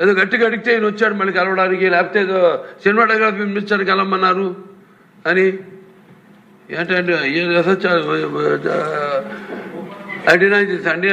ఏదో గట్టిగా అడిగితే ఈయన వచ్చాడు మళ్ళీ కలవడానికి లేకపోతే ఏదో సినిమాటోగ్రఫీ మినిస్టర్ కలవమన్నారు అని. ఏంటంటే ఐ డినై దిస్ అండి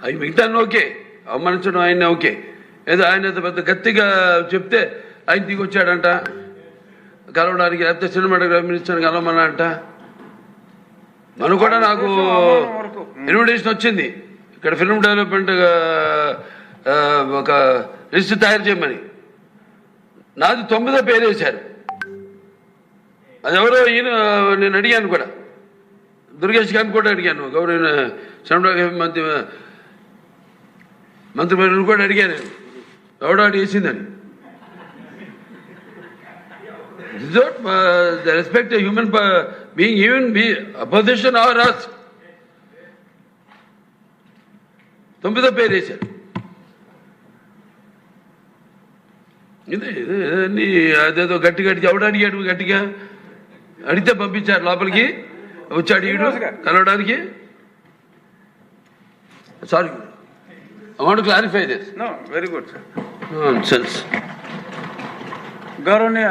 అవి మిగతా ఓకే అవమానించడం ఆయన ఓకే. ఏదో ఆయన పెద్ద గట్టిగా చెప్తే ఆయన దిగి వచ్చాడంట. కలవడానికి లేకపోతే సినిమాటోగ్రఫీ మినిస్టర్ కలవమన్నా అంట మనం కూడా నాకు ఇన్విటేషన్ వచ్చింది. ఇక్కడ ఫిల్మ్ డెవలప్మెంట్ ఒక లిస్ట్ తయారు చేయమని. నాది తొమ్మిదో పేరు వేశారు. అది ఎవరో ఈయన నేను అడిగాను కూడా. దుర్గేష్ గారిని కూడా అడిగాను. గౌరవ సినిమాటోగ్రఫీ మంత్రి మంత్రి కూడా అడిగాను. ఎవడో అడిగి వేసిందని. Respect human being uh, be opposition a రాస్ట్ తొమ్మిదో పేరు వేశారు. ఇదే ఇదే అన్ని అదేదో గట్టి గట్టి ఎవడు అడిగాడు గట్టిగా అడిగితే పంపించారు లోపలికి. వచ్చాడు ఈడు కలవడానికి. Sorry want clarify this very good, sir. Sense గౌరవనీయ